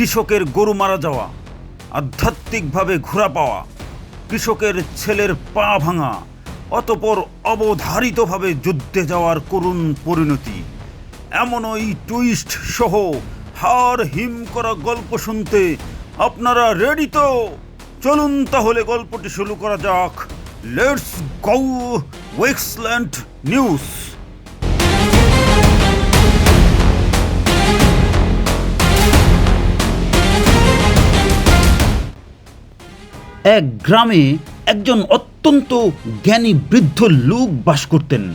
কৃষকের গরু মারা যাওয়া, আধ্যাত্মিকভাবে ঘোরা পাওয়া, কৃষকের ছেলের পা ভাঙা, অতপর অবধারিতভাবে যুদ্ধে যাওয়ার করুণ পরিণতি। এমন ওই টুইস্ট সহ হার হিম করা গল্প শুনতে আপনারা রেডি তো? চলুন তাহলে গল্পটি শুরু করা যাক। লেটস গো ওয়েক্সল্যান্ড নিউজ এক গ্রামে একজন অত্যন্ত জ্ঞানী বৃদ্ধ লোক বাস করতেন।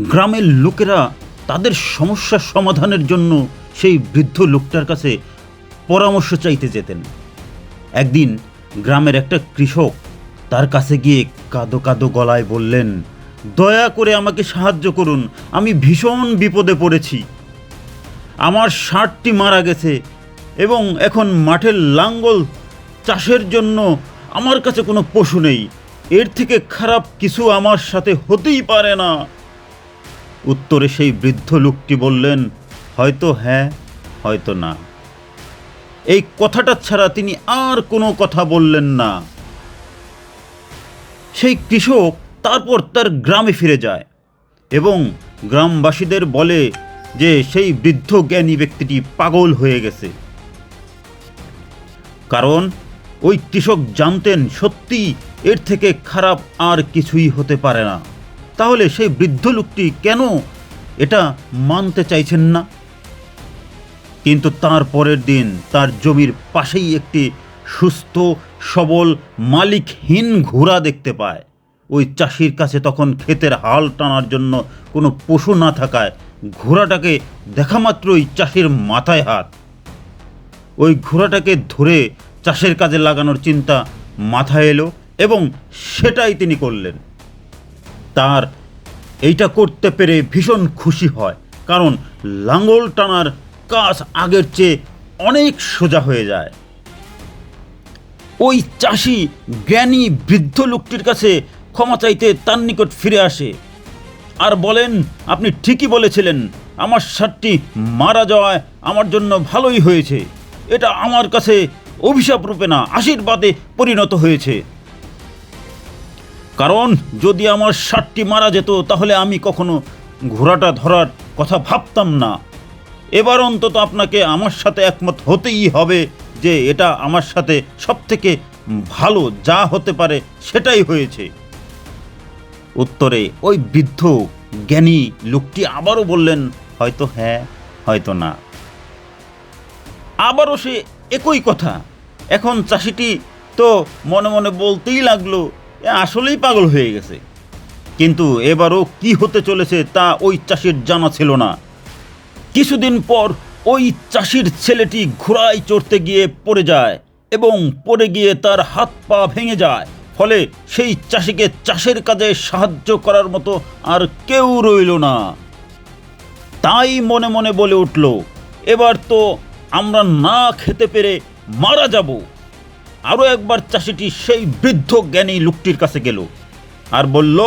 গ্রামের লোকেরা তাদের সমস্যার সমাধানের জন্য সেই বৃদ্ধ লোকটার কাছে পরামর্শ চাইতে যেতেন। একদিন গ্রামের একটা কৃষক তার কাছে গিয়ে কাদো কাদো গলায় বললেন, দয়া করে আমাকে সাহায্য করুন, আমি ভীষণ বিপদে পড়েছি। আমার ষাটটি মারা গেছে এবং এখন মাঠের লাঙ্গল চাষের জন্য আমার কাছে কোনো পশু নেই। এর থেকে খারাপ কিছু আমার সাথে হতেই পারে না। উত্তরে সেই বৃদ্ধ লোকটি বললেন, হয়তো হ্যাঁ হয়তো না। এই কথাটা ছাড়া তিনি আর কোনো কথা বললেন না। সেই কৃষক তারপর তার গ্রামে ফিরে যায় এবং গ্রামবাসীদের বলে যে সেই বৃদ্ধ জ্ঞানী ব্যক্তিটি পাগল হয়ে গেছে। কারণ ওই কৃষক জানতেন সত্যি এর থেকে খারাপ আর কিছুই হতে পারে না। তাহলে সেই বৃদ্ধ লোকটি কেন এটা মানতে চাইছেন না? কিন্তু তার পরের দিন তার জমির পাশেই একটি সুস্থ, সবল, মালিকহীন ঘোড়া দেখতে পায়। ওই চাষির কাছে তখন ক্ষেতের হাল টানার জন্য কোনো পশু না থাকায় ঘোড়াটাকে দেখা মাত্রই চাষির মাথায় হাত। ওই ঘোড়াটাকে ধরে চাষের কাজে লাগানোর চিন্তা মাথায় এলো এবং সেটাই তিনি করলেন। তার এইটা করতে পেরে ভীষণ খুশি হয়, কারণ লাঙ্গল টানার কাজ আগের চেয়ে অনেক সোজা হয়ে যায়। ওই চাষি জ্ঞানী বৃদ্ধ লোকটির কাছে ক্ষমা চাইতে তার নিকট ফিরে আসে আর বলেন, আপনি ঠিকই বলেছিলেন, আমার সারটি মারা যাওয়ায় আমার জন্য ভালোই হয়েছে। এটা আমার কাছে অভিশাপ রূপে না, আশীর্বাদে পরিণত হয়েছে। কারণ, যদি আমার সারটি মারা যেত, তাহলে আমি কখনো ঘোড়াটা ধরার কথা ভাবতাম না। এবার অন্তত আপনাকে আমার সাথে একমত হতেই হবে যে, এটা আমার সাথে সবথেকে ভালো যা হতে পারে সেটাই হয়েছে। উত্তরে, ওই বৃদ্ধ জ্ঞানী লোকটি আবারও বললেন, হয়তো হ্যাঁ হয়তো না। আবারও সে একই কথা এখন চাষিটি তো মনে মনে বলতেই লাগল আসলেই পাগল হয়ে গেছে। কিন্তু এবারও কি হতে চলেছে তা ওই চাষির জানা ছিল না। কিছুদিন পর ওই চাষির ছেলেটি ঘোড়ায় চড়তে গিয়ে পড়ে যায় এবং পড়ে গিয়ে তার হাত পা ভেঙে যায়। ফলে সেই চাষিকে চাষের কাজে সাহায্য করার মতো আর কেউ রইল না। তাই মনে মনে বলে উঠল, এবার তো আমরা না খেতে পেরে মারা যাব। আরও একবার চাষিটি সেই বৃদ্ধ জ্ঞানী লোকটির কাছে গেল আর বলল,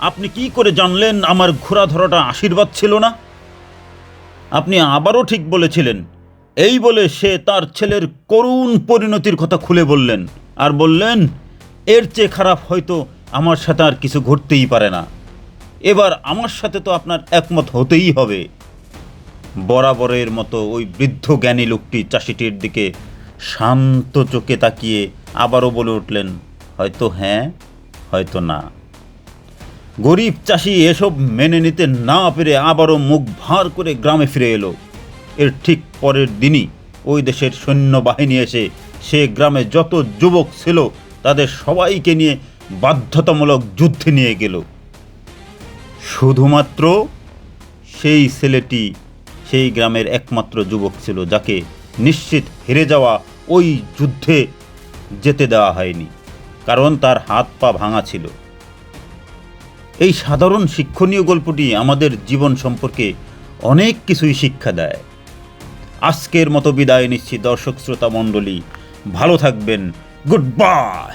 আপনি কি করে জানলেন আমার ঘোড়া ধরাটা আশীর্বাদ ছিল না? আপনি আবারও ঠিক বলেছিলেন। এই বলে সে তার ছেলের করুণ পরিণতির কথা খুলে বললেন আর বললেন, এর চেয়ে খারাপ হয়তো আমার সাথে আর কিছু ঘটতেই পারে না। এবার আমার সাথে তো আপনার একমত হতেই হবে। বরাবরের মতো ওই বৃদ্ধ জ্ঞানী লোকটি চাষিটির দিকে শান্ত চোখে তাকিয়ে আবারও বলে উঠলেন, হয়তো হ্যাঁ হয়তো না। গরিব চাষি এসব মেনে নিতে না পেরে আবারও মুখ ভার করে গ্রামে ফিরে এলো। এর ঠিক পরের দিনই ওই দেশের সৈন্যবাহিনী এসে সে গ্রামে যত যুবক ছিল তাদের সবাইকে নিয়ে বাধ্যতামূলক যুদ্ধে নিয়ে গেল। শুধুমাত্র সেই ছেলেটি সেই গ্রামের একমাত্র যুবক ছিল যাকে নিশ্চিত হেরে যাওয়া ওই যুদ্ধে যেতে দেওয়া হয়নি, কারণ তার হাত পা ভাঙা ছিল। এই সাধারণ শিক্ষণীয় গল্পটি আমাদের জীবন সম্পর্কে অনেক কিছুই শিক্ষা দেয়। আজকের মতো বিদায় নিচ্ছি দর্শক শ্রোতা মণ্ডলী ভালো থাকবেন, গুড বাই!